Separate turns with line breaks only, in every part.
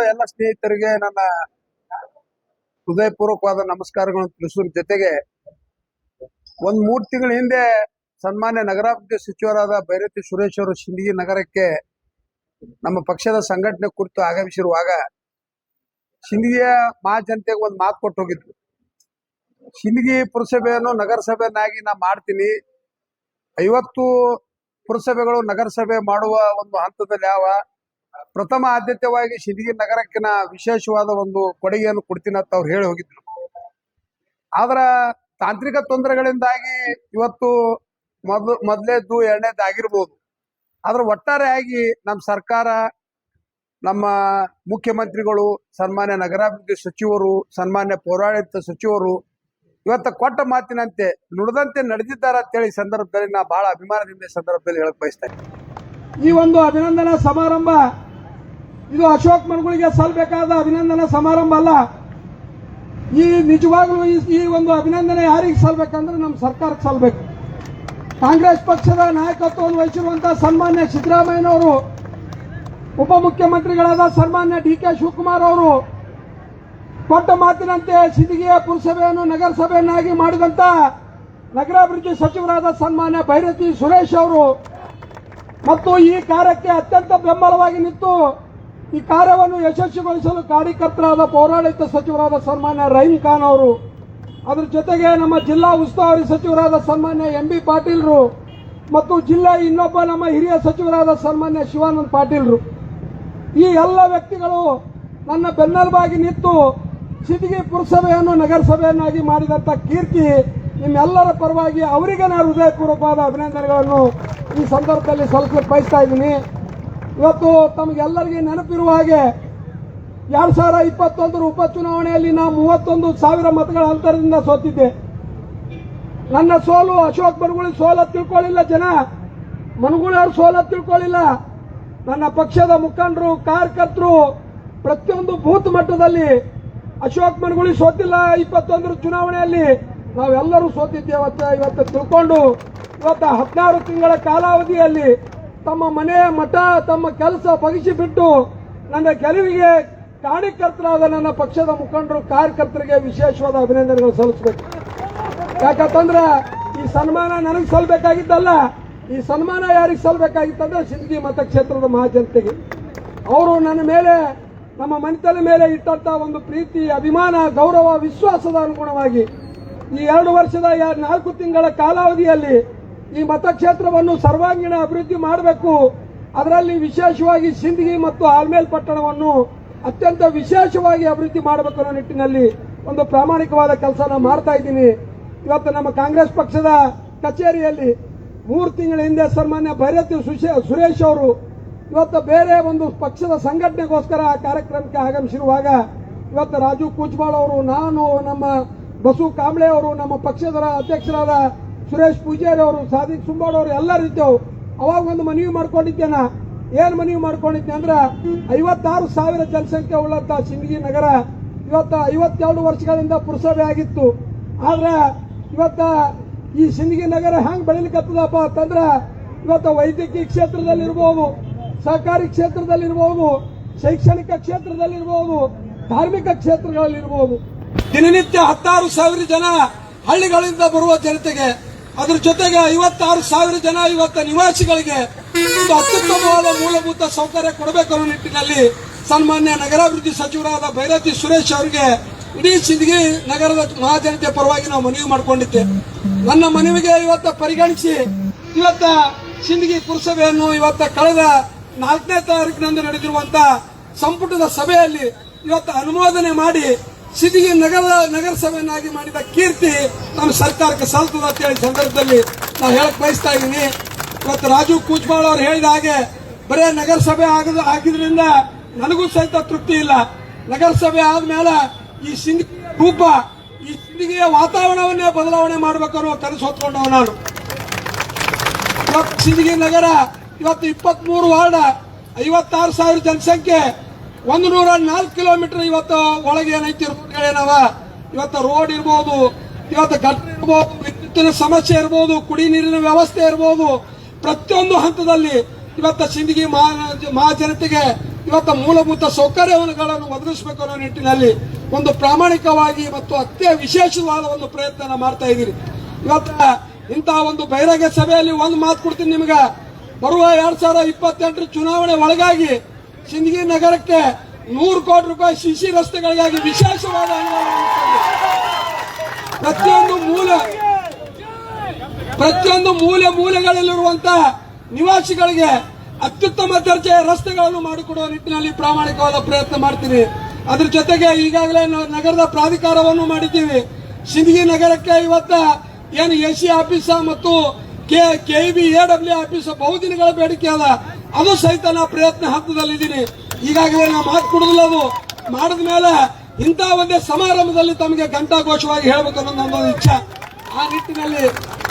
ನೋಡೋ ಎಲ್ಲ ಸ್ನೇಹಿತರಿಗೆ ನನ್ನ ಹೃದಯಪೂರ್ವಕವಾದ ನಮಸ್ಕಾರಗಳನ್ನು ತಿಳಿಸುವ ಜೊತೆಗೆ ಒಂದ್ ಮೂರ್ ತಿಂಗಳ ಹಿಂದೆ ಸನ್ಮಾನ್ಯ ನಗರಾಭಿವೃದ್ಧಿ ಸಚಿವರಾದ ಭೈರತಿ ಸುರೇಶ್ ಅವರು ಸಿಂದಗಿ ನಗರಕ್ಕೆ ನಮ್ಮ ಪಕ್ಷದ ಸಂಘಟನೆ ಕುರಿತು ಆಗಮಿಸಿರುವಾಗ ಸಿಂದಗಿಯ ಮಹಾಜನತೆಗೆ ಒಂದು ಮಾತು ಕೊಟ್ಟು ಹೋಗಿದ್ರು ಸಿಂದಗಿ ಪುರಸಭೆಯನ್ನು ನಗರಸಭೆಯನ್ನಾಗಿ ನಾ ಮಾಡ್ತೀನಿ. ಐವತ್ತು ಪುರಸಭೆಗಳು ನಗರಸಭೆ ಮಾಡುವ ಒಂದು ಹಂತದಲ್ಲಿ ಯಾವ ಪ್ರಥಮ ಆದ್ಯತೆಯಾಗಿ ಸಿಂದಗಿ ನಗರಕ್ಕೆ ನಾ ವಿಶೇಷವಾದ ಒಂದು ಕೊಡುಗೆಯನ್ನು ಕೊಡ್ತೀನಿ ಅಂತ ಅವ್ರು ಹೇಳಿ ಹೋಗಿದ್ರು ಆದ್ರ ತಾಂತ್ರಿಕ ತೊಂದರೆಗಳಿಂದಾಗಿ ಇವತ್ತು ಮೊದಲು, ಮೊದಲೇದ್ದು ಎರಡನೇದ್ದು ಆಗಿರ್ಬೋದು ಆದ್ರೆ ಒಟ್ಟಾರೆಯಾಗಿ ನಮ್ಮ ಸರ್ಕಾರ, ನಮ್ಮ ಮುಖ್ಯಮಂತ್ರಿಗಳು, ಸನ್ಮಾನ್ಯ ನಗರಾಭಿವೃದ್ಧಿ ಸಚಿವರು, ಸನ್ಮಾನ್ಯ ಪೌರಾಡಳಿತ ಸಚಿವರು ಇವತ್ತ ಕೊಟ್ಟ ಮಾತಿನಂತೆ ನುಡಿದಂತೆ ನಡೆದಿದ್ದಾರೆ ಅಂತೇಳಿ ಸಂದರ್ಭದಲ್ಲಿ ನಾ ಬಹಳ ಅಭಿಮಾನದಿಂದ ಸಂದರ್ಭದಲ್ಲಿ ಹೇಳಕ್ ಬಯಸ್ತಾ.
ಈ ಒಂದು ಅಭಿನಂದನಾ ಸಮಾರಂಭ, ಇದು ಅಶೋಕ್ ಮನ್ಗಳಿಗೆ ಸಲ್ಲಬೇಕಾದ ಅಭಿನಂದನಾ ಸಮಾರಂಭ ಅಲ್ಲ. ಈ ನಿಜವಾಗ್ಲೂ ಈ- ಒಂದು ಅಭಿನಂದನೆ ಯಾರಿಗೆ ಸಲ್ಬೇಕಂದ್ರೆ ನಮ್ಮ ಸರ್ಕಾರಕ್ಕೆ ಸಲ್ಬೇಕು. ಕಾಂಗ್ರೆಸ್ ಪಕ್ಷದ ನಾಯಕತ್ವವನ್ನು ವಹಿಸಿರುವಂತಹ ಸನ್ಮಾನ್ಯ ಸಿದ್ದರಾಮಯ್ಯನವರು ಉಪಮುಖ್ಯಮಂತ್ರಿಗಳಾದ ಸನ್ಮಾನ್ಯ ಡಿ ಕೆ ಶಿವಕುಮಾರ್ ಅವರು, ಕೊಟ್ಟ ಮಾತಿನಂತೆ ಸಿದ್ದಿಗೆಯ ಪುರಸಭೆಯನ್ನು ನಗರಸಭೆಯನ್ನಾಗಿ ಮಾಡಿದಂತ ನಗರಾಭಿವೃದ್ಧಿ ಸಚಿವರಾದ ಸನ್ಮಾನ್ಯ ಭೈರತಿ ಸುರೇಶ್ ಅವರು ಮತ್ತು ಈ ಕಾರ್ಯಕ್ಕೆ ಅತ್ಯಂತ ಬೆಂಬಲವಾಗಿ ನಿಂತು ಈ ಕಾರ್ಯವನ್ನು ಯಶಸ್ವಿಗೊಳಿಸಲು ಕಾರ್ಯಕರ್ತರಾದ ಪೌರಾಡಳಿತ ಸಚಿವರಾದ ಸನ್ಮಾನ್ಯ ರಹೀಂ ಖಾನ್ ಅವರು, ಅದರ ಜೊತೆಗೆ ನಮ್ಮ ಜಿಲ್ಲಾ ಉಸ್ತುವಾರಿ ಸಚಿವರಾದ ಸನ್ಮಾನ್ಯ ಎಂ ಬಿ ಪಾಟೀಲ್ರು ಮತ್ತು ಜಿಲ್ಲೆ ಇನ್ನೊಬ್ಬ ನಮ್ಮ ಹಿರಿಯ ಸಚಿವರಾದ ಸನ್ಮಾನ್ಯ ಶಿವಾನಂದ್ ಪಾಟೀಲ್ರು. ಈ ಎಲ್ಲ ವ್ಯಕ್ತಿಗಳು ನನ್ನ ಬೆನ್ನೆಲುಬಾಗಿ ನಿಂತು ಸಿಟಿಗೆ ಪುರಸಭೆಯನ್ನು ನಗರಸಭೆಯನ್ನಾಗಿ ಮಾಡಿದಂಥ ಕೀರ್ತಿ ನಿಮ್ಮೆಲ್ಲರ ಪರವಾಗಿ ಅವರಿಗೆ ನಾನು ಹೃದಯಪೂರ್ವಕವಾದ ಅಭಿನಂದನೆಗಳನ್ನು ಈ ಸಂದರ್ಭದಲ್ಲಿ ಸಲ್ಲಿಸಲಿಕ್ಕೆ ಬಯಸ್ತಾ ಇದ್ದೀನಿ. ಇವತ್ತು ತಮಗೆಲ್ಲರಿಗೆ ನೆನಪಿರುವ ಹಾಗೆ ಎರಡು ಸಾವಿರ ಇಪ್ಪತ್ತೊಂದರ ಉಪಚುನಾವಣೆಯಲ್ಲಿ ನಾವು ಮೂವತ್ತೊಂದು ಸಾವಿರ ಮತಗಳ ಅಂತರದಿಂದ ಸೋತಿದ್ದೆ. ನನ್ನ ಸೋಲು ಅಶೋಕ್ ಮನುಗುಳಿ ಸೋಲ ತಿಳ್ಕೊಳ್ಳಿಲ್ಲ ಜನ. ಮನುಗುಳಿಯವ್ರ ಸೋಲ ತಿಳ್ಕೊಳ್ಳಿಲ್ಲ. ನನ್ನ ಪಕ್ಷದ ಮುಖಂಡರು, ಕಾರ್ಯಕರ್ತರು ಪ್ರತಿಯೊಂದು ಬೂತ್ ಮಟ್ಟದಲ್ಲಿ ಅಶೋಕ್ ಮನಗುಳಿ ಸೋತಿಲ್ಲ ಇಪ್ಪತ್ತೊಂದರ ಚುನಾವಣೆಯಲ್ಲಿ. ನಾವೆಲ್ಲರೂ ಸೋತಿದ್ದೇವತ್ತ ಇವತ್ತು ತಿಳ್ಕೊಂಡು ಇವತ್ತು ಹದಿನಾರು ತಿಂಗಳ ಕಾಲಾವಧಿಯಲ್ಲಿ ತಮ್ಮ ಮನೆ ಮಠ, ತಮ್ಮ ಕೆಲಸ ಬಗಿಸಿ ಬಿಟ್ಟು ನನ್ನ ಗೆಲುವಿಗೆ ಕಾರ್ಯಕರ್ತರಾದ ನನ್ನ ಪಕ್ಷದ ಮುಖಂಡರು, ಕಾರ್ಯಕರ್ತರಿಗೆ ವಿಶೇಷವಾದ ಅಭಿನಂದನೆಗಳು ಸಲ್ಲಿಸಬೇಕು. ಯಾಕಂತಂದ್ರೆ ಈ ಸನ್ಮಾನ ನನಗೆ ಸಲ್ಬೇಕಾಗಿದ್ದಲ್ಲ, ಈ ಸನ್ಮಾನ ಯಾರಿಗೆ ಸಲ್ಬೇಕಾಗಿತ್ತಂದ್ರೆ ಸಿಂದಗಿ ಮತಕ್ಷೇತ್ರದ ಮಹಾಜನತೆಗೆ. ಅವರು ನನ್ನ ಮೇಲೆ, ನಮ್ಮ ಮನೆತನ ಮೇಲೆ ಇಟ್ಟಂತ ಒಂದು ಪ್ರೀತಿ, ಅಭಿಮಾನ, ಗೌರವ, ವಿಶ್ವಾಸದ ಅನುಗುಣವಾಗಿ ಈ ಎರಡು ವರ್ಷದ ನಾಲ್ಕು ತಿಂಗಳ ಕಾಲಾವಧಿಯಲ್ಲಿ ಈ ಮತಕ್ಷೇತ್ರವನ್ನು ಸರ್ವಾಂಗೀಣ ಅಭಿವೃದ್ಧಿ ಮಾಡಬೇಕು. ಅದರಲ್ಲಿ ವಿಶೇಷವಾಗಿ ಸಿಂದಗಿ ಮತ್ತು ಆಲ್ಮೇಲ್ ಪಟ್ಟಣವನ್ನು ಅತ್ಯಂತ ವಿಶೇಷವಾಗಿ ಅಭಿವೃದ್ಧಿ ಮಾಡಬೇಕು ಅನ್ನೋ ನಿಟ್ಟಿನಲ್ಲಿ ಒಂದು ಪ್ರಾಮಾಣಿಕವಾದ ಕೆಲಸನ ಮಾಡ್ತಾ ಇದ್ದೀನಿ. ಇವತ್ತು ನಮ್ಮ ಕಾಂಗ್ರೆಸ್ ಪಕ್ಷದ ಕಚೇರಿಯಲ್ಲಿ ಮೂರು ತಿಂಗಳ ಹಿಂದೆ ಸನ್ಮಾನ್ಯ ಭೈರತಿ ಸುರೇಶ್ ಅವರು ಇವತ್ತು ಬೇರೆ ಒಂದು ಪಕ್ಷದ ಸಂಘಟನೆಗೋಸ್ಕರ ಆ ಕಾರ್ಯಕ್ರಮಕ್ಕೆ ಆಗಮಿಸಿರುವಾಗ ಇವತ್ತು ರಾಜು ಕೂಚ್ಬಾಳ್ ಅವರು, ನಾನು ನಮ್ಮ ಬಸು ಕಾಂಬ್ಳೆ ಅವರು, ನಮ್ಮ ಪಕ್ಷದ ಅಧ್ಯಕ್ಷರಾದ ಸುರೇಶ್ ಪೂಜಾರಿ ಅವರು, ಸಾದಿಕ್ ಸುಂಬಾಡ್ ಅವರು ಎಲ್ಲರೂ ಇದ್ದೆವು. ಅವಾಗ ಒಂದು ಮನವಿ ಮಾಡ್ಕೊಂಡಿದ್ದೇನ? ಏನ್ ಮನವಿ ಮಾಡ್ಕೊಂಡಿದ್ದೆ ಅಂದ್ರೆ, ಐವತ್ತಾರು ಸಾವಿರ ಜನಸಂಖ್ಯೆ ಉಳ್ಳಂತ ಸಿಂಧಗಿ ನಗರ ಇವತ್ತು ಐವತ್ತೆರಡು ವರ್ಷಗಳಿಂದ ಪುರಸಭೆ ಆಗಿತ್ತು. ಆದ್ರೆ ಇವತ್ತ ಈ ಸಿಂದಗಿ ನಗರ ಹೆಂಗ್ ಬೆಳಿಲಿಕ್ಕತ್ತದಪ್ಪ ಅಂತಂದ್ರ, ಇವತ್ತು ವೈದ್ಯಕೀಯ ಕ್ಷೇತ್ರದಲ್ಲಿರ್ಬೋದು ಸಹಕಾರಿ ಕ್ಷೇತ್ರದಲ್ಲಿರ್ಬೋದು, ಶೈಕ್ಷಣಿಕ ಕ್ಷೇತ್ರದಲ್ಲಿರ್ಬೋದು, ಧಾರ್ಮಿಕ ಕ್ಷೇತ್ರಗಳಲ್ಲಿರ್ಬೋದು. ದಿನನಿತ್ಯ ಹತ್ತಾರು ಸಾವಿರ ಜನ ಹಳ್ಳಿಗಳಿಂದ ಬರುವ ಜನತೆಗೆ, ಅದರ ಜೊತೆಗೆ ಐವತ್ತಾರು ಸಾವಿರ ಜನ ಇವತ್ತ ನಿವಾಸಿಗಳಿಗೆ ಒಂದು ಅತ್ಯುತ್ತಮವಾದ ಮೂಲಭೂತ ಸೌಕರ್ಯ ಕೊಡಬೇಕು ಅನ್ನೋ ನಿಟ್ಟಿನಲ್ಲಿ ಸನ್ಮಾನ್ಯ ನಗರಾಭಿವೃದ್ಧಿ ಸಚಿವರಾದ ಭೈರತಿ ಸುರೇಶ್ ಅವರಿಗೆ ಇಡೀ ಸಿಂದಗಿ ನಗರದ ಮಹಾಜನತೆ ಪರವಾಗಿ ನಾವು ಮನವಿ ಮಾಡಿಕೊಂಡಿದ್ದೆ ನನ್ನ ಮನವಿಗೆ ಇವತ್ತ ಪರಿಗಣಿಸಿ ಇವತ್ತ ಸಿಂದಗಿ ಪುರಸಭೆಯನ್ನು ಇವತ್ತ ಕಳೆದ ನಾಲ್ಕನೇ ತಾರೀಕಿನಂದು ನಡೆದಿರುವಂತಹ ಸಂಪುಟದ ಸಭೆಯಲ್ಲಿ ಇವತ್ತು ಅನುಮೋದನೆ ಮಾಡಿ ಸಿಂದಗಿ ನಗರ, ನಗರಸಭೆಯನ್ನಾಗಿ ಮಾಡಿದ ಕೀರ್ತಿ ನಮ್ಮ ಸರ್ಕಾರಕ್ಕೆ ಸಲ್ತದ ಅಂತ ಹೇಳಿ ಸಂದರ್ಭದಲ್ಲಿ ನಾವು ಹೇಳಕ್ ಬಯಸ್ತಾ ಇದ್ದೀನಿ. ಇವತ್ತು ರಾಜು ಕೂಜ್ಬಾಳ್ ಅವರು ಹೇಳಿದ ಹಾಗೆ ಬರೇ ನಗರಸಭೆ ಆಗದ, ಆಗಿದ್ರಿಂದ ನನಗೂ ಸಹಿತ ತೃಪ್ತಿ ಇಲ್ಲ. ನಗರಸಭೆ ಆದ್ಮೇಲೆ ಈ ಸಿಂದಗಿ ರೂಪ, ಈ ಸಿಂಧಿಗೆಯ ವಾತಾವರಣವನ್ನೇ ಬದಲಾವಣೆ ಮಾಡಬೇಕು ಅನ್ನೋ ಕನಸು ಹೊತ್ಕೊಂಡವ ನಾನು. ಇವತ್ತು ಸಿಂದಗಿ ನಗರ, ಇವತ್ತು ಇಪ್ಪತ್ತ್ ಮೂರು ವಾರ್ಡ್, ಐವತ್ತಾರು ಸಾವಿರ ಜನಸಂಖ್ಯೆ ಒಂದು ನೂರ ನಾಲ್ಕು ಕಿಲೋಮೀಟರ್ ಇವತ್ತು ಒಳಗೆ ಏನೈತಿ ರೋಡ್ಗಳೇನವ ಇವತ್ತು ರೋಡ್ ಇರ್ಬೋದು, ಇವತ್ತು ಗಟ್ಟ ಇರ್ಬೋದು, ವಿದ್ಯುತ್ತಿನ ಸಮಸ್ಯೆ ಇರ್ಬೋದು, ಕುಡಿ ನೀರಿನ ವ್ಯವಸ್ಥೆ ಇರ್ಬೋದು. ಪ್ರತಿಯೊಂದು ಹಂತದಲ್ಲಿ ಇವತ್ತು ಸಿಂದಗಿ ಮಹಾ ಮಹಾಜನತೆಗೆ ಇವತ್ತು ಮೂಲಭೂತ ಸೌಕರ್ಯಗಳನ್ನು ಒದಗಿಸಬೇಕು ಅನ್ನೋ ನಿಟ್ಟಿನಲ್ಲಿ ಒಂದು ಪ್ರಾಮಾಣಿಕವಾಗಿ ಮತ್ತು ಅತ್ಯ ವಿಶೇಷವಾದ ಒಂದು ಪ್ರಯತ್ನ ಮಾಡ್ತಾ ಇದ್ದೀರಿ. ಇವತ್ತ ಇಂತಹ ಒಂದು ಬಹಿರಂಗ ಸಭೆಯಲ್ಲಿ ಒಂದು ಮಾತು ಕೊಡ್ತೀನಿ ನಿಮ್ಗೆ. ಬರುವ ಎರಡ್ ಸಾವಿರದ ಇಪ್ಪತ್ತೆಂಟರ ಚುನಾವಣೆ ಒಳಗಾಗಿ ಸಿಂದಗಿ ನಗರಕ್ಕೆ ನೂರು ಕೋಟಿ ರೂಪಾಯಿ ಸಿಸಿ ರಸ್ತೆಗಳಿಗಾಗಿ ವಿಶೇಷವಾದ. ಪ್ರತಿಯೊಂದು ಮೂಲ ಪ್ರತಿಯೊಂದು ಮೂಲೆ ಮೂಲೆಗಳಲ್ಲಿರುವಂತ ನಿವಾಸಿಗಳಿಗೆ ಅತ್ಯುತ್ತಮ ದರ್ಜೆಯ ರಸ್ತೆಗಳನ್ನು ಮಾಡಿಕೊಡುವ ನಿಟ್ಟಿನಲ್ಲಿ ಪ್ರಾಮಾಣಿಕವಾದ ಪ್ರಯತ್ನ ಮಾಡ್ತೀನಿ ಅದ್ರ ಜೊತೆಗೆ ಈಗಾಗಲೇ ನಗರದ ಪ್ರಾಧಿಕಾರವನ್ನು ಮಾಡಿದ್ದೀವಿ. ಸಿಂದಗಿ ನಗರಕ್ಕೆ ಇವತ್ತ ಏನು ಎ ಸಿ ಆಫೀಸ ಮತ್ತು K K B A W office ಬಹುದಿನಗಳ ಬೇಡಿಕೆ ಅದ. ಅದು ಸಹಿತ ನಾ ಪ್ರಯತ್ನ ಹಂತದಲ್ಲಿದ್ದೀನಿ. ಈಗಾಗಲೇ ನಾ ಮಾತು ಕೊಡೋದಿಲ್ಲ ಅದು. ಮಾಡಿದ ಮೇಲೆ ಇಂತಹ ಒಂದೇ ಸಮಾರಂಭದಲ್ಲಿ ತಮಗೆ ಘಂಟಾಘೋಷವಾಗಿ ಹೇಳಬೇಕು ಅನ್ನೋದು ನನ್ನೊಂದು ಇಚ್ಛೆ. ಆ ನಿಟ್ಟಿನಲ್ಲಿ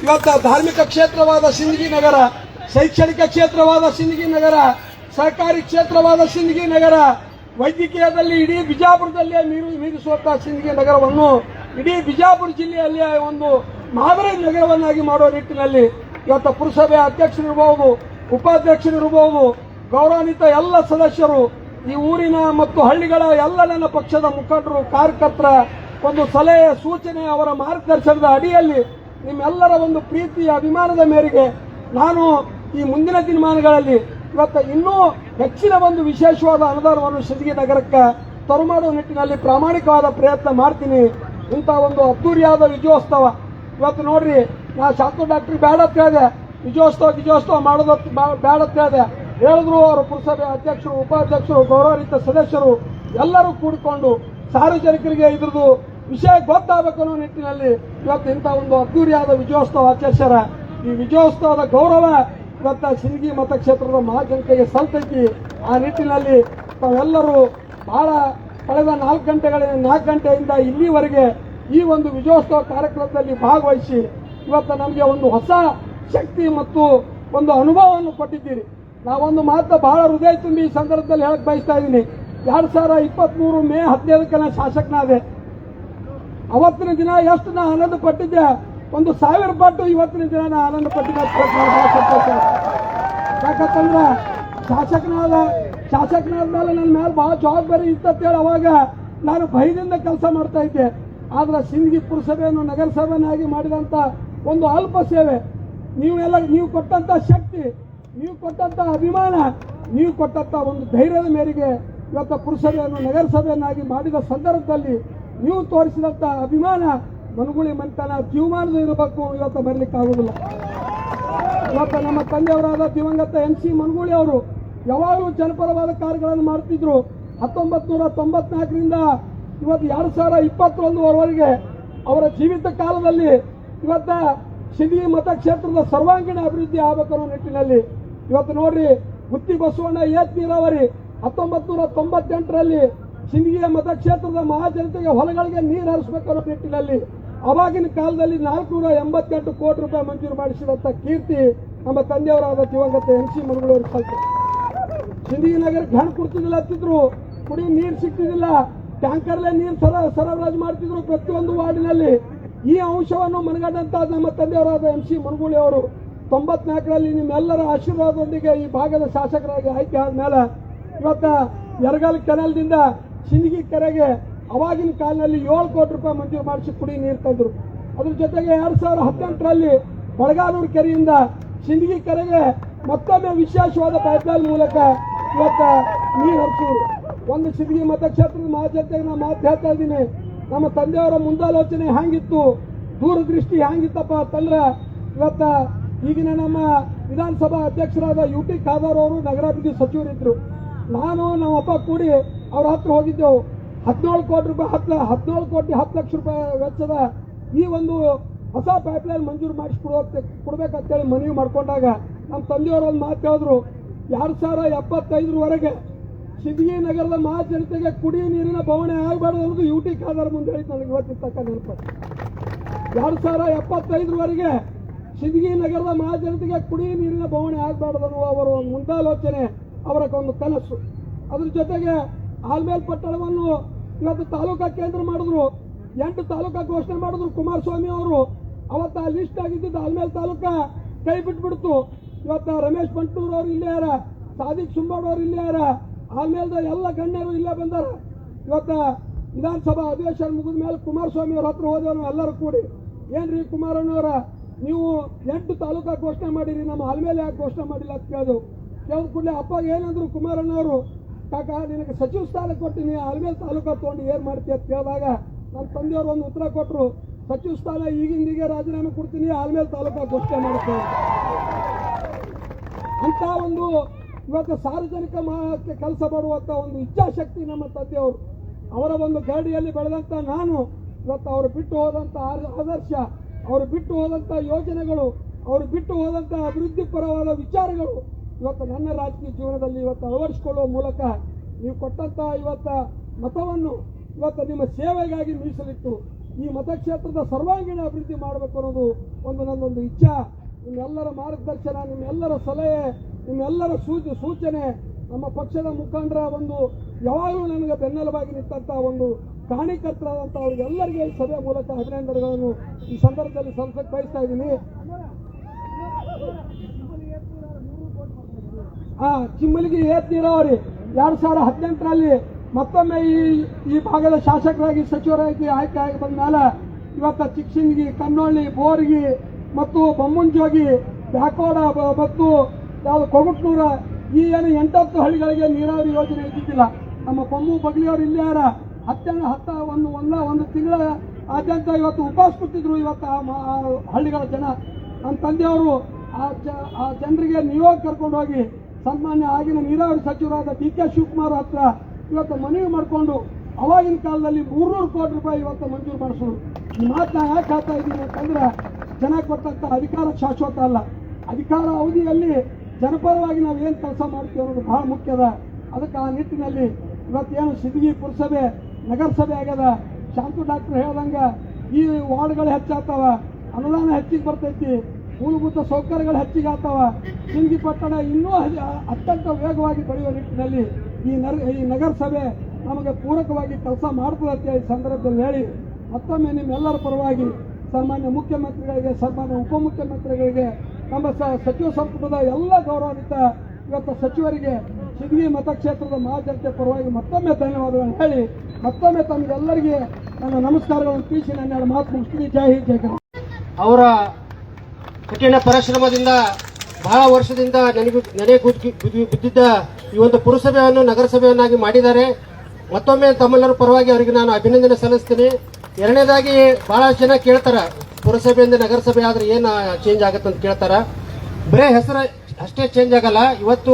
ಇವತ್ತು ಧಾರ್ಮಿಕ ಕ್ಷೇತ್ರವಾದ ಸಿಂದಗಿ ನಗರ, ಶೈಕ್ಷಣಿಕ ಕ್ಷೇತ್ರವಾದ ಸಿಂದಗಿ ನಗರ, ಸರ್ಕಾರಿ ಕ್ಷೇತ್ರವಾದ ಸಿಂದಗಿ ನಗರ, ವೈದ್ಯಕೀಯದಲ್ಲಿ ಇಡೀ ಬಿಜಾಪುರದಲ್ಲೇ ಮೀರು ಮೀರಿಸುವಂತಹ ಸಿಂದಗಿ ನಗರವನ್ನು ಇಡೀ ಬಿಜಾಪುರ ಜಿಲ್ಲೆಯಲ್ಲಿ ಒಂದು ಮಾದರಿ ನಗರವನ್ನಾಗಿ ಮಾಡುವ ನಿಟ್ಟಿನಲ್ಲಿ ಇವತ್ತು ಪುರಸಭೆ ಅಧ್ಯಕ್ಷರಿರಬಹುದು ಉಪಾಧ್ಯಕ್ಷರಿರಬಹುದು ಗೌರವಾನ್ವಿತ ಎಲ್ಲ ಸದಸ್ಯರು, ಈ ಊರಿನ ಮತ್ತು ಹಳ್ಳಿಗಳ ಎಲ್ಲ ನನ್ನ ಪಕ್ಷದ ಮುಖಂಡರು, ಕಾರ್ಯಕರ್ತರ ಒಂದು ಸಲಹೆ, ಸೂಚನೆ, ಅವರ ಮಾರ್ಗದರ್ಶನದ ಅಡಿಯಲ್ಲಿ ನಿಮ್ಮೆಲ್ಲರ ಒಂದು ಪ್ರೀತಿ, ಅಭಿಮಾನದ ಮೇರೆಗೆ ನಾನು ಈ ಮುಂದಿನ ದಿನಮಾನಗಳಲ್ಲಿ ಇವತ್ತು ಇನ್ನೂ ಹೆಚ್ಚಿನ ಒಂದು ವಿಶೇಷವಾದ ಅನುದಾನವನ್ನು ಸಿದ್ಧಗಿ ನಗರಕ್ಕೆ ತರುಮಾಡುವ ನಿಟ್ಟಿನಲ್ಲಿ ಪ್ರಾಮಾಣಿಕವಾದ ಪ್ರಯತ್ನ ಮಾಡ್ತೀನಿ. ಇಂಥ ಒಂದು ಅದ್ದೂರಿಯಾದ ವಿಜಯೋತ್ಸವ. ಇವತ್ತು ನೋಡ್ರಿ, ನಾ ಶಾಸ್ತ್ರ ಡಾಕ್ಟ್ರಿ ಬೇಡ ಅಂತ ಹೇಳಿದೆ. ವಿಜಯೋತ್ಸವ ವಿಜಯೋತ್ಸವ ಮಾಡೋದು ಬೇಡ ಅಂತ ಹೇಳಿದೆ. ಹೇಳಿದ್ರು ಅವರು ಪುರಸಭೆ ಅಧ್ಯಕ್ಷರು, ಉಪಾಧ್ಯಕ್ಷರು, ಗೌರವಾನ್ವಿತ ಸದಸ್ಯರು, ಎಲ್ಲರೂ ಕೂಡಿಕೊಂಡು ಸಾರ್ವಜನಿಕರಿಗೆ ಇದ್ರದ್ದು ವಿಷಯ ಗೊತ್ತಾಗಬೇಕು ಅನ್ನೋ ನಿಟ್ಟಿನಲ್ಲಿ ಇವತ್ತು ಇಂಥ ಒಂದು ಅದ್ದೂರಿಯಾದ ವಿಜಯೋತ್ಸವ ಆಚರಿಸ್ಯಾರ. ಈ ವಿಜಯೋತ್ಸವದ ಗೌರವ ಇವತ್ತ ಸಿಂಗಿ ಮತಕ್ಷೇತ್ರದ ಮಹಾಜನತೆಗೆ ಸಲ್ತೈತಿ. ಆ ನಿಟ್ಟಿನಲ್ಲಿ ತಾವೆಲ್ಲರೂ ಬಹಳ ಕಳೆದ ನಾಲ್ಕು ಗಂಟೆಗಳ, ನಾಲ್ಕು ಗಂಟೆಯಿಂದ ಇಲ್ಲಿವರೆಗೆ ಈ ಒಂದು ವಿಜಯೋತ್ಸವ ಕಾರ್ಯಕ್ರಮದಲ್ಲಿ ಭಾಗವಹಿಸಿ ಇವತ್ತು ನಮಗೆ ಒಂದು ಹೊಸ ಶಕ್ತಿ ಮತ್ತು ಒಂದು ಅನುಭವವನ್ನು ಕೊಟ್ಟಿದ್ದೀರಿ. ನಾವೊಂದು ಮಾತ್ರ ಬಹಳ ಹೃದಯ ತುಂಬಿ ಈ ಸಂದರ್ಭದಲ್ಲಿ ಹೇಳಕ್ ಬಯಸ್ತಾ ಇದ್ದೀನಿ. ಎರಡ್ ಸಾವಿರ ಇಪ್ಪತ್ಮೂರು ಮೇ ಹದಿನೈದಕ್ಕೆ ನಾನು ಶಾಸಕನಾದೆ. ಅವತ್ತಿನ ದಿನ ಎಷ್ಟು ನಾ ಆನಂದ ಪಟ್ಟಿದ್ದೆ? ಒಂದು ಸಾವಿರ ಪಟ್ಟು ಇವತ್ತಿನ ದಿನ ನಾ ಆನಂದ ಪಟ್ಟಿದ್ದೆ. ಯಾಕಂತಂದ್ರೆ ಶಾಸಕನಾದ ಶಾಸಕನಾದ ಮೇಲೆ ನನ್ನ ಮೇಲೆ ಬಹಳ ಜವಾಬ್ದಾರಿ ಇತ್ತಂತೇಳಿ ಅವಾಗ ನಾನು ಭಯದಿಂದ ಕೆಲಸ ಮಾಡ್ತಾ ಇದ್ದೆ. ಆದ್ರೆ ಸಿಂಧಗಿ ಪುರಸಭೆಯನ್ನು ನಗರಸಭೆಯನ್ನಾಗಿ ಮಾಡಿದಂತ ಒಂದು ಅಲ್ಪ ಸೇವೆ ನೀವೆಲ್ಲ ನೀವು ಕೊಟ್ಟಂತ ಶಕ್ತಿ, ನೀವು ಕೊಟ್ಟಂತ ಅಭಿಮಾನ, ನೀವು ಕೊಟ್ಟಂತ ಒಂದು ಧೈರ್ಯದ ಮೇರೆಗೆ ಇವತ್ತು ಪುರಸಭೆಯನ್ನು ನಗರಸಭೆಯನ್ನಾಗಿ ಮಾಡಿದ ಸಂದರ್ಭದಲ್ಲಿ ನೀವು ತೋರಿಸಿದಂತ ಅಭಿಮಾನ, ಮನುಗುಳಿ ಮಂತನ ಜೀವಮಾನದ ಇರಬೇಕು ಇವತ್ತು ಬರಲಿಕ್ಕೆ ಆಗುದಿಲ್ಲ ಇವತ್ತು ನಮ್ಮ ತಂದೆಯವರಾದ ದಿವಂಗತ ಎಂ ಸಿ ಮನುಗುಳಿ ಅವರು ಯಾವಾಗಲೂ ಜನಪರವಾದ ಕಾರ್ಯಗಳನ್ನು ಮಾಡ್ತಿದ್ರು ಹತ್ತೊಂಬತ್ತು ನೂರ ತೊಂಬತ್ನಾಲ್ಕರಿಂದ ಇವತ್ತು ಎರಡು ಸಾವಿರ ಇಪ್ಪತ್ತೊಂದುವರೆಗೆ ಅವರ ಜೀವಿತ ಕಾಲದಲ್ಲಿ ಇವತ್ತ ಸಿಂದಗಿ ಮತಕ್ಷೇತ್ರದ ಸರ್ವಾಂಗೀಣ ಅಭಿವೃದ್ಧಿ ಆಗಬೇಕು ನಿಟ್ಟಿನಲ್ಲಿ ಇವತ್ತು ನೋಡ್ರಿ, ಗುತ್ತಿ ಬಸವಣ್ಣ ಏತ್ ನೀರಾವರಿ ಹತ್ತೊಂಬತ್ತು ನೂರ ತೊಂಬತ್ತೆಂಟರಲ್ಲಿ ಸಿಂಧಿಯ ಮತಕ್ಷೇತ್ರದ ಮಹಾಜನತೆಗೆ ಹೊಲಗಳಿಗೆ ನೀರು ಹರಿಸಬೇಕು ಅನ್ನೋ ನಿಟ್ಟಿನಲ್ಲಿ ಅವಾಗಿನ ಕಾಲದಲ್ಲಿ ನಾಲ್ಕುನೂರ ಎಂಬತ್ತೆಂಟು ಕೋಟಿ ರೂಪಾಯಿ ಮಂಜೂರು ಮಾಡಿಸಿದಂಥ ಕೀರ್ತಿ ನಮ್ಮ ತಂದೆಯವರಾದ ದಿವಂಗತ ಎಂ ಸಿ ಮುರುಗಳವರು ಕಲಿತು. ಸಿಂಧಿ ನಗರ ಹಣ ಕೊಡ್ತಿದ್ದಿಲ್ಲ ಅಂತಿದ್ರು ಕುಡಿ ನೀರು ಸಿಗ್ತಿದ್ದಿಲ್ಲ, ಟ್ಯಾಂಕರ್ಲೆ ನೀರು ಸರ, ಸರಬರಾಜು ಮಾಡ್ತಿದ್ರು ಪ್ರತಿಯೊಂದು ವಾರ್ಡಿನಲ್ಲಿ. ಈ ಅಂಶವನ್ನು ಮನಗಂಡಂತ ನಮ್ಮ ತಂದೆಯವರಾದ ಎಂ ಸಿ ಮನಗೂಳಿ ಅವರು ತೊಂಬತ್ನಾಲ್ಕರಲ್ಲಿ ನಿಮ್ಮೆಲ್ಲರ ಆಶೀರ್ವಾದದೊಂದಿಗೆ ಈ ಭಾಗದ ಶಾಸಕರಾಗಿ ಆಯ್ಕೆ ಆದ್ಮೇಲೆ ಇವತ್ತು ಯರಗಲ್ ಕೆನಲ್ದಿಂದ ಸಿಂದಗಿ ಕೆರೆಗೆ ಅವಾಗಿನ ಕಾಲದಲ್ಲಿ ಏಳು ಕೋಟಿ ರೂಪಾಯಿ ಮಂಜೂರು ಮಾಡಿಸಿ ಕುಡಿ ನೀರು ತಂದ್ರು. ಅದ್ರ ಜೊತೆಗೆ ಎರಡು ಸಾವಿರದ ಹದಿನೆಂಟರಲ್ಲಿ ಬಳಗಾನೂರು ಕೆರೆಯಿಂದ ಸಿಂದಗಿ ಕೆರೆಗೆ ಮತ್ತೊಮ್ಮೆ ವಿಶೇಷವಾದ ಪೈಪ್ಲೈನ್ ಮೂಲಕ ಇವತ್ತು ನೀರು ಹರಿಸಿದ್ರು. ಒಂದು ಸಿಂದಗಿ ಮತಕ್ಷೇತ್ರದ ಮಹಾಜನತೆಗೆ ನಾನು ಮಾತು ಹೇಳ್ತಾ ಇದ್ದೀನಿ. ನಮ್ಮ ತಂದೆಯವರ ಮುಂದಾಲೋಚನೆ ಹ್ಯಾಂಗಿತ್ತು? ದೂರದೃಷ್ಟಿ ಹ್ಯಾಂಗಿತ್ತಪ್ಪ ಅಂತಂದ್ರೆ ಇವತ್ತ ಈಗಿನ ನಮ್ಮ ವಿಧಾನಸಭಾ ಅಧ್ಯಕ್ಷರಾದ ಯು ಟಿ ಖಾದರ್ ಅವರು ನಗರಾಭಿವೃದ್ಧಿ ಸಚಿವರಿದ್ರು. ನಾನು ನಮ್ಮ ಅಪ್ಪ ಕೂಡಿ ಅವ್ರ ಹತ್ರ ಹೋಗಿದ್ದೆವು. ಹದಿನೇಳು ಕೋಟಿ ರೂಪಾಯಿ, ಹತ್ತು, ಹದಿನೇಳು ಕೋಟಿ, ಹತ್ತು ಲಕ್ಷ ರೂಪಾಯಿ ವೆಚ್ಚದ ಈ ಒಂದು ಹೊಸ ಪೈಪ್ಲೈನ್ ಮಂಜೂರು ಮಾಡಿಸ್ಕೊಡೋಕೆ ಕೊಡ್ಬೇಕಂತೇಳಿ ಮನವಿ ಮಾಡ್ಕೊಂಡಾಗ ನಮ್ಮ ತಂದೆಯವರು ಒಂದು ಮಾತು ಹೇಳಿದ್ರು. ಎರಡು ಸಾವಿರ ಎಪ್ಪತ್ತೈದರವರೆಗೆ ಸಿದ್ಗಿ ನಗರದ ಮಹಾಜನತೆಗೆ ಕುಡಿಯ ನೀರಿನ ಬವಣೆ ಆಗಬಾರದು ಅನ್ನೋದು ಯು ಟಿ ಖಾದರ್ ಮುಂದೆ ಹೇಳಿ ನನಗೆ ಇವತ್ತಿನ ತಕ್ಕ ನೆನಪು. ಎರಡು ಸಾವಿರ ಎಪ್ಪತ್ತೈದರವರೆಗೆ ಸಿದ್ಗಿ ನಗರದ ಮಹಾಜನತೆಗೆ ಕುಡಿಯ ನೀರಿನ ಬವಣೆ ಆಗಬಾರದು ಅನ್ನುವ ಅವರ ಒಂದು ಮುಂದಾಲೋಚನೆ, ಅವರ ಒಂದು ಕನಸು. ಅದ್ರ ಜೊತೆಗೆ ಆಲ್ಮೇಲ್ ಪಟ್ಟಣವನ್ನು ಇವತ್ತು ತಾಲೂಕಾ ಕೇಂದ್ರ ಮಾಡಿದ್ರು. ಎಂಟು ತಾಲೂಕಾ ಘೋಷಣೆ ಮಾಡಿದ್ರು ಕುಮಾರಸ್ವಾಮಿ ಅವರು. ಅವತ್ತು ಆ ಲಿಸ್ಟ್ ಆಗಿದ್ದು ಆಲ್ಮೇಲ್ ತಾಲೂಕಾ ಕೈ ಬಿಟ್ಬಿಡ್ತು. ಇವತ್ತು ರಮೇಶ್ ಬಂಟೂರ್ ಅವರು ಇಲ್ಲೇ ಯಾರ ಸಾದಿಕ್ ಸುಂಬಾಡ್ ಅವ್ರು ಇಲ್ಲೇ ಯಾರ ಆಮೇಲೆ ಎಲ್ಲ ಗಣ್ಯರು ಇಲ್ಲೇ ಬಂದಾರ. ಇವತ್ತ ವಿಧಾನಸಭಾ ಅಧಿವೇಶನ ಮುಗಿದ ಮೇಲೆ ಕುಮಾರಸ್ವಾಮಿ ಅವ್ರ ಹತ್ರ ಹೋದವರು ಎಲ್ಲರೂ ಕೂಡಿ. ಏನ್ರಿ ಕುಮಾರಣ್ಣವರ ನೀವು ಎಂಟು ತಾಲೂಕಾ ಘೋಷಣೆ ಮಾಡಿರಿ, ನಮ್ಮ ಆಲ್ಮೇಲೆ ಯಾಕೆ ಘೋಷಣೆ ಮಾಡಿಲ್ಲ ಅಂತ ಕೇಳಿದ್ರು ಕೇಳಿದ ಕೂಡಲೇ ಅಪ್ಪ ಏನಂದ್ರು ಕುಮಾರಣ್ಣವರು ಕಾಕ, ನಿನಗೆ ಸಚಿವ ಸ್ಥಾನ ಕೊಟ್ಟಿನಿ ಆಲ್ಮೇಲೆ ತಾಲೂಕಾ ತೊಗೊಂಡು ಏನು ಮಾಡ್ತೀಯ ಅಂತ ಕೇಳಿದಾಗ ನನ್ನ ತಂದೆಯವರು ಒಂದು ಉತ್ತರ ಕೊಟ್ಟರು ಸಚಿವ ಸ್ಥಾನ ಈಗಿಂದೀಗೆ ರಾಜೀನಾಮೆ ಕೊಡ್ತೀನಿ ಆಲ್ಮೇಲೆ ತಾಲೂಕಾ ಘೋಷಣೆ ಮಾಡ್ತೇವೆ ಅಂತ ಒಂದು ಇವತ್ತು ಸಾರ್ವಜನಿಕ ಕೆಲಸ ಮಾಡುವಂತ ಒಂದು ಇಚ್ಛಾಶಕ್ತಿ ನಮ್ಮ ತಂದೆಯವರು. ಅವರ ಒಂದು ಗರಡಿಯಲ್ಲಿ ಬೆಳೆದಂತ ನಾನು ಇವತ್ತು ಅವರು ಬಿಟ್ಟು ಆದ- ಆದರ್ಶ, ಅವರು ಬಿಟ್ಟು ಹೋದಂತ ಯೋಜನೆಗಳು, ಅವರು ಬಿಟ್ಟು ಹೋದಂತ ಅಭಿವೃದ್ಧಿಪರವಾದ ವಿಚಾರಗಳು ಇವತ್ತು ನನ್ನ ರಾಜಕೀಯ ಜೀವನದಲ್ಲಿ ಇವತ್ತು ಅಳವಡಿಸಿಕೊಳ್ಳುವ ಮೂಲಕ ನೀವು ಕೊಟ್ಟಂತ ಇವತ್ತ ಮತವನ್ನು ಇವತ್ತು ನಿಮ್ಮ ಸೇವೆಗಾಗಿ ಮೀಸಲಿಟ್ಟು ಈ ಮತಕ್ಷೇತ್ರದ ಸರ್ವಾಂಗೀಣ ಅಭಿವೃದ್ಧಿ ಮಾಡಬೇಕು ಅನ್ನೋದು ಒಂದು ನನ್ನೊಂದು ಇಚ್ಛಾ. ನಿಮ್ಮೆಲ್ಲರ ಮಾರ್ಗದರ್ಶನ, ನಿಮ್ಮೆಲ್ಲರ ಸಲಹೆ ನಿಮ್ಮೆಲ್ಲರ ಸೂಚ, ಸೂಚನೆ ನಮ್ಮ ಪಕ್ಷದ ಮುಖಂಡರ ಒಂದು ಯಾವಾಗಲೂ ನನಗೆ ಬೆನ್ನೆಲುಬಾಗಿ ನಿಂತಹ ಒಂದು ಕಾಣಿಕರ್ತರಾದಂಥ ಅವ್ರಿಗೆಲ್ಲರಿಗೆ ಈ ಸಭೆ ಮೂಲಕ ಅಭಿನಂದನೆಗಳನ್ನು ಈ ಸಂದರ್ಭದಲ್ಲಿ ಸಲ್ಲಿಸಕ್ಕೆ ಬಯಸ್ತಾ ಇದ್ದೀನಿ. ಆ ಚಿಮ್ಮಲಿಗೆ ಏತ್ ನೀರಾವರಿ ಎರಡ್ ಸಾವಿರದ ಹದಿನೆಂಟರಲ್ಲಿ ಮತ್ತೊಮ್ಮೆ ಈ ಈ ಭಾಗದ ಶಾಸಕರಾಗಿ ಸಚಿವರಾಗಿ ಆಯ್ಕೆ ಆಗಿ ಬಂದ ಮೇಲೆ ಇವತ್ತ ಚಿಕ್ಸಿಂಗಿ ಕನ್ನೊಳ್ಳಿ ಬೋರ್ಗಿ ಮತ್ತು ಬೊಮ್ಮುಂಜೋಗಿ ಬ್ಯಾಕೋಡ ಮತ್ತು ಯಾವುದು ಕೊಗುಟ್ನೂರ ಈ ಏನು ಎಂಟತ್ತು ಹಳ್ಳಿಗಳಿಗೆ ನೀರಾವರಿ ಯೋಜನೆ ಇದ್ದಿದ್ದಿಲ್ಲ. ನಮ್ಮ ಕೊಮ್ಮು ಬಗ್ಲಿಯವರು ಇಲ್ಲೇ ಯಾರ ಹತ್ತ, ಒಂದು, ಒಂದ, ಒಂದು ತಿಂಗಳ ಆದ್ಯಂತ ಇವತ್ತು ಉಪವಾಸ ಕೂತಿದ್ರು ಇವತ್ತು ಆ ಹಳ್ಳಿಗಳ ಜನ. ನಮ್ಮ ತಂದೆಯವರು ಆ ಜನರಿಗೆ ನಿಯೋಗ ಕರ್ಕೊಂಡು ಹೋಗಿ ಸನ್ಮಾನ್ಯ ಆಗಿನ ನೀರಾವರಿ ಸಚಿವರಾದ ಡಿ ಕೆ ಶಿವಕುಮಾರ್ ಹತ್ರ ಇವತ್ತು ಮನವಿ ಮಾಡಿಕೊಂಡು ಅವಾಗಿನ ಕಾಲದಲ್ಲಿ ಮೂರ್ನೂರು ಕೋಟಿ ರೂಪಾಯಿ ಇವತ್ತು ಮಂಜೂರು ಮಾಡಿಸೋರು ಈ ಮಾತನ್ನ ಯಾಕೆ ಹೇಳ್ತಾ ಇದ್ದೀನಿ ಅಂತಂದ್ರೆ ಜನ ಕೊಟ್ಟಂತ ಅಧಿಕಾರ ಶಾಶ್ವತ ಅಲ್ಲ. ಅಧಿಕಾರ ಅವಧಿಯಲ್ಲಿ ಜನಪರವಾಗಿ ನಾವು ಏನು ಕೆಲಸ ಮಾಡ್ತೀವಿ ಅನ್ನೋದು ಬಹಳ ಮುಖ್ಯದ. ಅದಕ್ಕೆ ಆ ನಿಟ್ಟಿನಲ್ಲಿ ಇವತ್ತೇನು ಸಿದ್ಗಿ ಪುರಸಭೆ, ನಗರಸಭೆ ಆಗ್ಯದ. ಶಾಂತು ಡಾಕ್ಟರ್ ಹೇಳ್ದಂಗೆ ಈ ವಾರ್ಡ್ಗಳು ಹೆಚ್ಚಾಗ್ತಾವ, ಅನುದಾನ ಹೆಚ್ಚಿಗೆ ಬರ್ತೈತಿ, ಮೂಲಭೂತ ಸೌಕರ್ಯಗಳು ಹೆಚ್ಚಿಗೆ ಆಗ್ತಾವ. ಸಿಂಗಿ ಪಟ್ಟಣ ಇನ್ನೂ ಅತ್ಯಂತ ವೇಗವಾಗಿ ಬೆಳೆಯುವ ನಿಟ್ಟಿನಲ್ಲಿ ಈ ನರ, ಈ ನಗರಸಭೆ ನಮಗೆ ಪೂರಕವಾಗಿ ಕೆಲಸ ಮಾಡ್ತದೆ ಅಂತ ಈ ಸಂದರ್ಭದಲ್ಲಿ ಹೇಳಿ ಮತ್ತೊಮ್ಮೆ ನಿಮ್ಮೆಲ್ಲರ ಪರವಾಗಿ ಸನ್ಮಾನ್ಯ ಮುಖ್ಯಮಂತ್ರಿಗಳಿಗೆ, ಸನ್ಮಾನ್ಯ ಉಪಮುಖ್ಯಮಂತ್ರಿಗಳಿಗೆ ನಮ್ಮ ಸಚಿವ ಸಂಪುಟದ ಎಲ್ಲ ಗೌರವಾನ್ವಿತ ಇವತ್ತು ಸಚಿವರಿಗೆ ಸಿದ್ಗಿ ಮತಕ್ಷೇತ್ರದ ಮಹಾಜನತೆ ಪರವಾಗಿ ಮತ್ತೊಮ್ಮೆ ಧನ್ಯವಾದಗಳನ್ನು ಹೇಳಿ, ಮತ್ತೊಮ್ಮೆ ತಮಗೆಲ್ಲರಿಗೆ ನನ್ನ ನಮಸ್ಕಾರಗಳನ್ನು ತಿಳಿಸಿ ನನ್ನ ಮಾತು ಮುಗಿಸ್ತೀನಿ. ಜೈ ಹಿಂದ್
ಅವರ ಕಠಿಣ ಪರಿಶ್ರಮದಿಂದ, ಬಹಳ ವರ್ಷದಿಂದ ನನಗೆ ನೆನೆ ಬಿದ್ದಿದ್ದ ಈ ಒಂದು ಪುರಸಭೆಯನ್ನು ನಗರಸಭೆಯನ್ನಾಗಿ ಮಾಡಿದ್ದಾರೆ. ಮತ್ತೊಮ್ಮೆ ತಮ್ಮೆಲ್ಲರ ಪರವಾಗಿ ಅವರಿಗೆ ನಾನು ಅಭಿನಂದನೆ ಸಲ್ಲಿಸ್ತೀನಿ. ಎರಡನೇದಾಗಿ ಬಹಳ ಜನ ಕೇಳ್ತಾರ ಪುರಸಭೆಯಿಂದ ನಗರಸಭೆ ಆದ್ರೆ ಏನು ಚೇಂಜ್ ಆಗುತ್ತೆ ಅಂತ ಕೇಳ್ತಾರೆ. ಬರೇ ಹೆಸರು ಅಷ್ಟೇ ಚೇಂಜ್ ಆಗಲ್ಲ. ಇವತ್ತು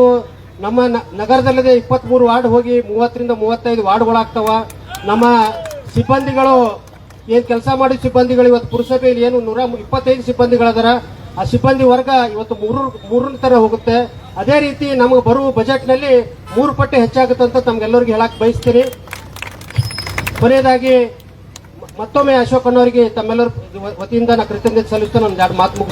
ನಮ್ಮ ನಗರದಲ್ಲದೆ ಇಪ್ಪತ್ಮೂರು ವಾರ್ಡ್ ಹೋಗಿ ಮೂವತ್ತರಿಂದ ಮೂವತ್ತೈದು ವಾರ್ಡ್ಗಳಾಗ್ತಾವ. ನಮ್ಮ ಸಿಬ್ಬಂದಿಗಳು ಏನು ಕೆಲಸ ಮಾಡಿದ ಸಿಬ್ಬಂದಿಗಳು ಇವತ್ತು ಪುರಸಭೆಯಲ್ಲಿ ಏನು ನೂರ ಇಪ್ಪತ್ತೈದು ಸಿಬ್ಬಂದಿಗಳದಾರ. ಆ ಸಿಬ್ಬಂದಿ ವರ್ಗ ಇವತ್ತು ಮೂರು, ಮೂರನ ತರ ಹೋಗುತ್ತೆ. ಅದೇ ರೀತಿ ನಮಗೆ ಬರುವ ಬಜೆಟ್ನಲ್ಲಿ ಮೂರು ಪಟ್ಟು ಹೆಚ್ಚಾಗುತ್ತೆ ಅಂತ ತಮ್ಗೆಲ್ಲರಿಗೂ ಹೇಳಕ್ಕೆ ಬಯಸ್ತೀನಿ. ಕೊನೆಯದಾಗಿ ಮತ್ತೊಮ್ಮೆ ಅಶೋಕ್ ಅನ್ನೋರಿಗೆ ತಮ್ಮೆಲ್ಲರ ವತಿಯಿಂದ ನಾನು ಕೃತಜ್ಞತೆ ಸಲ್ಲಿಸ್ತಾ ನಾನು ಎರಡು ಮಾತು